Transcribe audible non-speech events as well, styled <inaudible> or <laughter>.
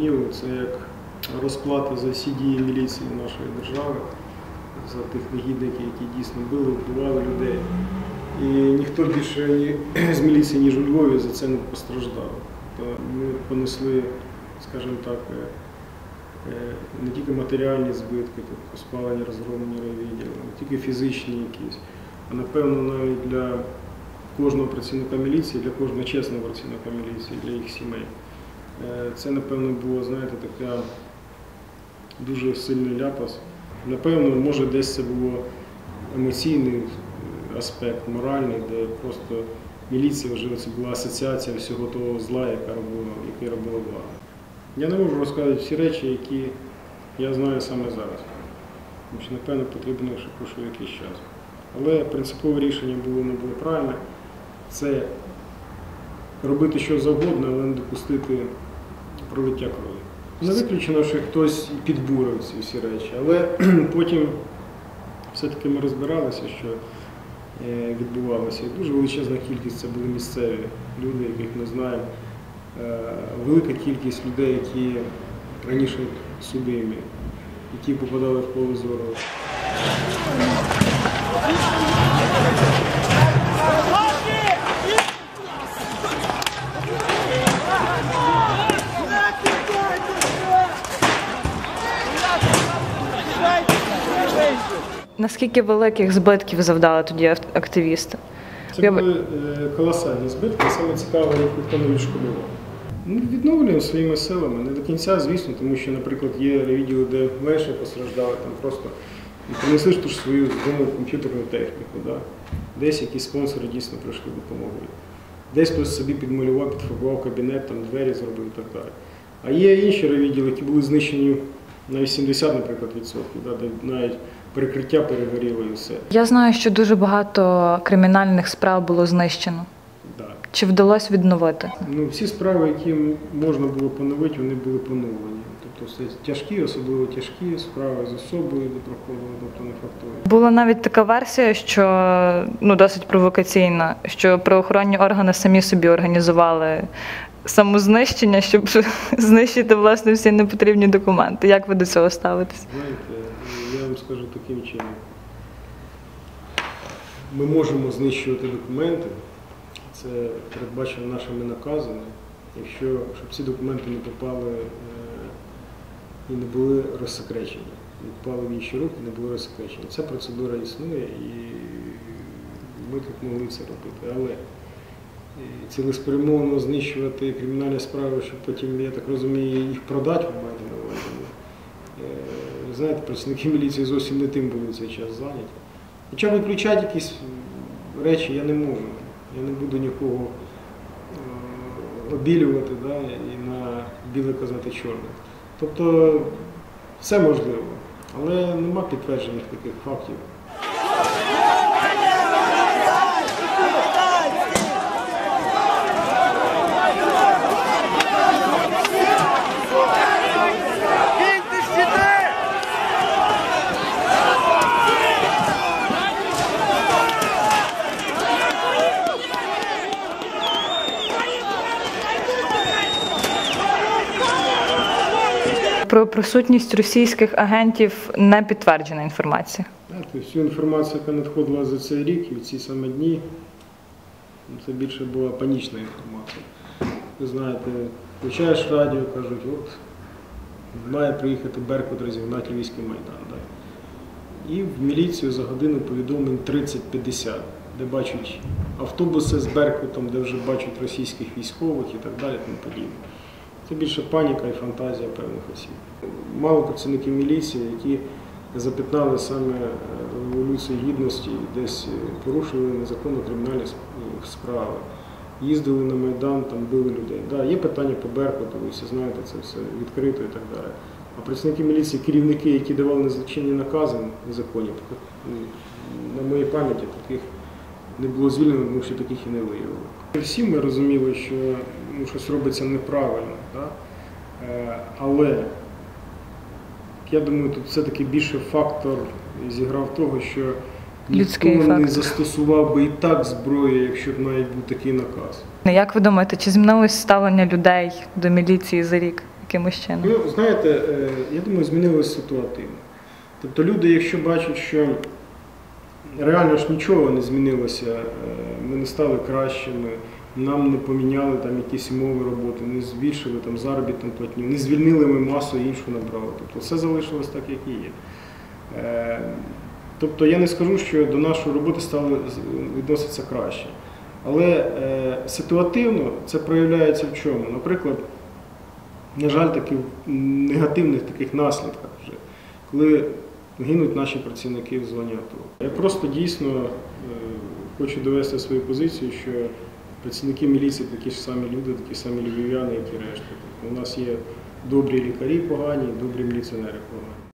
гніву це як розплата за всі дії міліції нашої держави, за тих негідників, які дійсно били, вбивали людей. І ніхто більше <clears throat> з міліції, ніж у Львові, за це не постраждав. Тобто ми понесли, скажімо так, е, е, не тільки матеріальні збитки, тобто спалення, розгромлення райвідділу, не тільки фізичні якісь, а напевно навіть для кожного працівника міліції, для кожного чесного працівника міліції, для їх сімей. Е, Це, напевно, було, знаєте, така дуже сильний ляпас. Напевно, може, десь це було емоційний е, аспект, моральний, де просто міліція вже це була асоціація всього того зла, яка робила, яке робила влада. Я не можу розказати всі речі, які я знаю саме зараз. Тому що, напевно, потрібно, що пройшов якийсь час. Але принципове рішення було не було правильне. Це робити що завгодно, але не допустити пролиття крові. Не виключено, що хтось підбурив ці всі речі, але <clears throat> потім все-таки ми розбиралися, що е, відбувалося. І дуже величезна кількість це були місцеві люди, яких ми знаємо. Е, Велика кількість людей, які раніше судимі, які попадали в поле зору. Наскільки великих збитків завдали тоді активісти? Це були е, колосальні збитки, саме цікаво, їх ніхто не відшкодував. Ну, відновлюємо своїми силами, не до кінця, звісно, тому що, наприклад, є відділи, де менше постраждали, там просто ну, принесли ж ту ж свою дому комп'ютерну техніку. Да? Десь якісь спонсори дійсно прийшли допомогли. Десь хтось собі підмалював, підфарбував кабінет, там двері зробив і так далі. А є інші відділи, які були знищені на 80, наприклад, відсотків, да? де навіть перекриття перегоріло і все. Я знаю, що дуже багато кримінальних справ було знищено. Да. Чи вдалося відновити? Ну, всі справи, які можна було поновити, вони були поновлені. Тобто це тяжкі, особливо тяжкі справи з особою, де проходили, тобто не фактові. Була навіть така версія, що ну досить провокаційна, що правоохоронні органи самі собі організували самознищення, щоб <laughs> знищити власне всі непотрібні документи. Як ви до цього ставитесь? Знаєте, вам скажу таким чином. Ми можемо знищувати документи, це передбачено нашими наказами, якщо щоб ці документи не попали е, і не були розсекречені, не попали в інші руки, не були розсекречені. Ця процедура існує і ми тут могли це робити. Але е, цілеспрямовано знищувати кримінальні справи, щоб потім, я так розумію, їх продати, ви маєте на увазі. Знаєте, працівники міліції зовсім не тим були цей час зайняті. Хоча виключати якісь речі я не можу. Я не буду нікого обілювати да, і на біле казати чорне. Тобто все можливо, але нема підтверджених таких фактів. Про присутність російських агентів не підтверджена інформація. Знаєте, всю інформацію, яка надходила за цей рік і в ці саме дні, ну, це більше була панічна інформація. Ви знаєте, включаєш радіо, кажуть, от має приїхати Беркут розігнати військовий майдан. Да? І в міліцію за годину повідомлень 30-50, де бачать автобуси з Беркутом, де вже бачать російських військових і так далі, тому подібне. Це більше паніка і фантазія певних осіб. Мало працівників міліції, які запятнали саме е, революцію гідності, десь е, порушили незаконно кримінальні е, справи, їздили на Майдан, там били людей. Да, є питання по Беркуту, ви всі знаєте це все відкрито і так далі. А працівники міліції, керівники, які давали незаконні накази незаконні, на моїй пам'яті таких не було звільнено, тому що таких і не виявили. Всі ми розуміли, що ну, щось робиться неправильно, да? Е, але я думаю, тут все-таки більше фактор зіграв того, що Людський ніхто не застосував би і так зброю, якщо б навіть був такий наказ. Як ви думаєте, чи змінилось ставлення людей до міліції за рік, якимось чином? Ну, знаєте, е, я думаю, змінилось ситуативно. Тобто люди, якщо бачать, що реально ж нічого не змінилося, е, ми не стали кращими, нам не поміняли там якісь умови роботи, не збільшили там заробітну платню, не звільнили ми масу іншу набрали. Тобто все залишилось так, як і є. Е, Тобто я не скажу, що до нашої роботи стало відноситься краще. Але е, ситуативно це проявляється в чому? Наприклад, на жаль, таки в негативних таких наслідках вже, коли гинуть наші працівники в зоні АТО. Я просто дійсно е, хочу довести свою позицію, що працівники міліції такі ж самі люди, такі самі львів'яни, як і решта. Тобто у нас є добрі лікарі погані, добрі міліціонери погані.